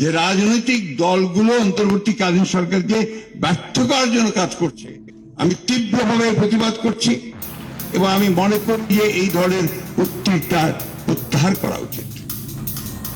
যে রাজনৈতিক দলগুলো অন্তর্বর্তীকালীন সরকারকে ব্যর্থ করার জন্য কাজ করছে। আমি তীব্রভাবে প্রতিবাদ করছি এবং আমি মনে করি যে এই ধরনের উত্তেজটা প্রত্যাহার করা উচিত।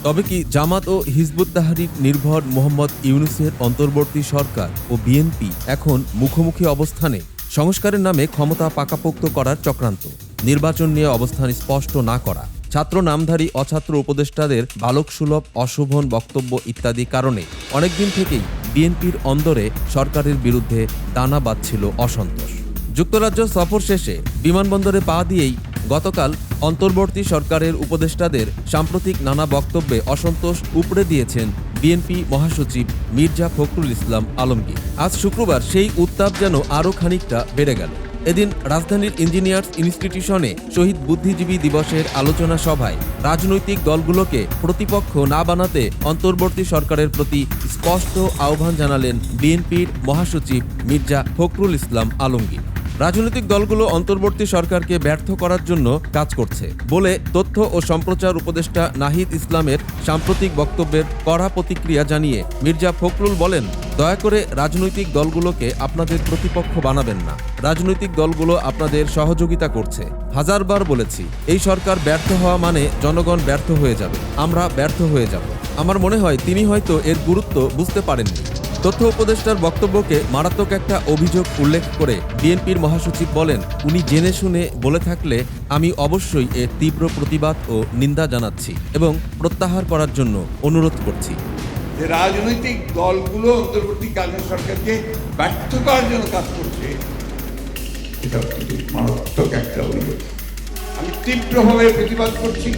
তবে কি জামাত ও হিজবুত তাহারির নির্ভর মোহাম্মদ ইউনুসের অন্তর্বর্তী সরকার ও বিএনপি এখন মুখোমুখি অবস্থানে সংস্কারের নামে ক্ষমতা পাকাপোক্ত করার চক্রান্ত। নির্বাচন নিয়ে অবস্থান স্পষ্ট না করা। ছাত্র নামধারী অছাত্র উপদেষ্টাদের বালকসুলভ অশোভন বক্তব্য ইত্যাদি কারণে অনেকদিন থেকেই বিএনপির অন্দরে সরকারের বিরুদ্ধে দানা বাঁধছিল অসন্তোষ। যুক্তরাজ্য সফর শেষে বিমানবন্দরে পা দিয়েই গতকাল অন্তর্বর্তী সরকারের উপদেষ্টাদের সাম্প্রতিক নানা বক্তব্যে অসন্তোষ উপড়ে দিয়েছেন বিএনপি মহাসচিব মির্জা ফখরুল ইসলাম আলমগীর। আজ শুক্রবার সেই উত্তাপ যেন আরও খানিকটা বেড়ে গেল। এদিন রাজধানীর ইঞ্জিনিয়ার্স ইনস্টিটিউশনে শহীদ বুদ্ধিজীবী দিবসের আলোচনা সভায় রাজনৈতিক দলগুলোকে প্রতিপক্ষ না বানাতে অন্তর্বর্তী সরকারের প্রতি স্পষ্ট আহ্বান জানালেন বিএনপির মহাসচিব মির্জা ফখরুল ইসলাম আলমগীর। রাজনৈতিক দলগুলো অন্তর্বর্তী সরকারকে ব্যর্থ করার জন্য কাজ করছে বলে তথ্য ও সম্প্রচার উপদেষ্টা নাহিদ ইসলামের সাম্প্রতিক বক্তব্যের কড়া প্রতিক্রিয়া জানিয়ে মির্জা ফখরুল বলেন, দয়া করে রাজনৈতিক দলগুলোকে আপনাদের প্রতিপক্ষ বানাবেন না। রাজনৈতিক দলগুলো আপনাদের সহযোগিতা করছে। হাজারবার বলেছি, এই সরকার ব্যর্থ হওয়া মানে জনগণ ব্যর্থ হয়ে যাবে। আমরা ব্যর্থ হয়ে যাব। আমার মনে হয় তিনি হয়তো এর গুরুত্ব বুঝতে পারেননি। তথ্য উপদেষ্টার বক্তব্যকে মারাত্মক একটা অভিযোগ উল্লেখ করে বিএনপির মহাসচিব বলেন, উনি জেনে শুনে বলে থাকলে আমি অবশ্যই এর তীব্র প্রতিবাদ ও নিন্দা জানাচ্ছি এবং প্রত্যাহার করার জন্য অনুরোধ করছি। যে রাজনৈতিক দলগুলো সরকারকে ব্যর্থ করার জন্য কাজ করছে, এটা মারাত্মক একটা অভিযোগ। আমি তীব্রভাবে প্রতিবাদ করছি।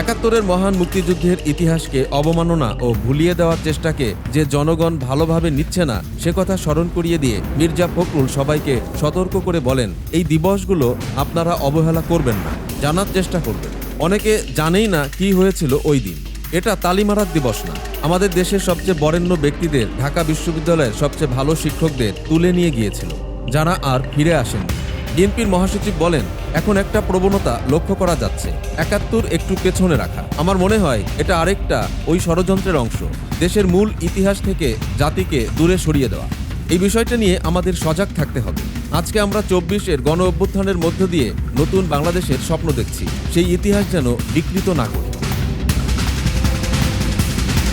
একাত্তরের মহান মুক্তিযুদ্ধের ইতিহাসকে অবমাননা ও ভুলিয়ে দেওয়ার চেষ্টাকে যে জনগণ ভালোভাবে নিচ্ছে না, সে কথা স্মরণ করিয়ে দিয়ে মির্জা ফখরুল সবাইকে সতর্ক করে বলেন, এই দিবসগুলো আপনারা অবহেলা করবেন না, জানার চেষ্টা করবেন। অনেকে জানেই না কি হয়েছিল ওই দিন। এটা তালিমারার দিবস না। আমাদের দেশের সবচেয়ে বরেণ্য ব্যক্তিদের ঢাকা বিশ্ববিদ্যালয়ের সবচেয়ে ভালো শিক্ষকদের তুলে নিয়ে গিয়েছিল, যারা আর ফিরে আসেননি। বিএনপির মহাসচিব বলেন, এখন একটা প্রবণতা লক্ষ্য করা যাচ্ছে। একাত্তর একটু পেছনে রাখা। আমার মনে হয় এটা আরেকটা ওই ষড়যন্ত্রের অংশ। দেশের মূল ইতিহাস থেকে জাতিকে দূরে সরিয়ে দেওয়া। এই বিষয়টা নিয়ে আমাদের সজাগ থাকতে হবে। আজকে আমরা চব্বিশের গণ অভ্যুত্থানের মধ্য দিয়ে নতুন বাংলাদেশের স্বপ্ন দেখছি। সেই ইতিহাস যেন বিকৃত না করে।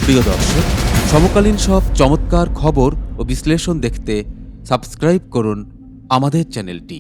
প্রিয় দর্শক, সমকালীন সব চমৎকার খবর ও বিশ্লেষণ দেখতে সাবস্ক্রাইব করুন আমাদের চ্যানেলটি।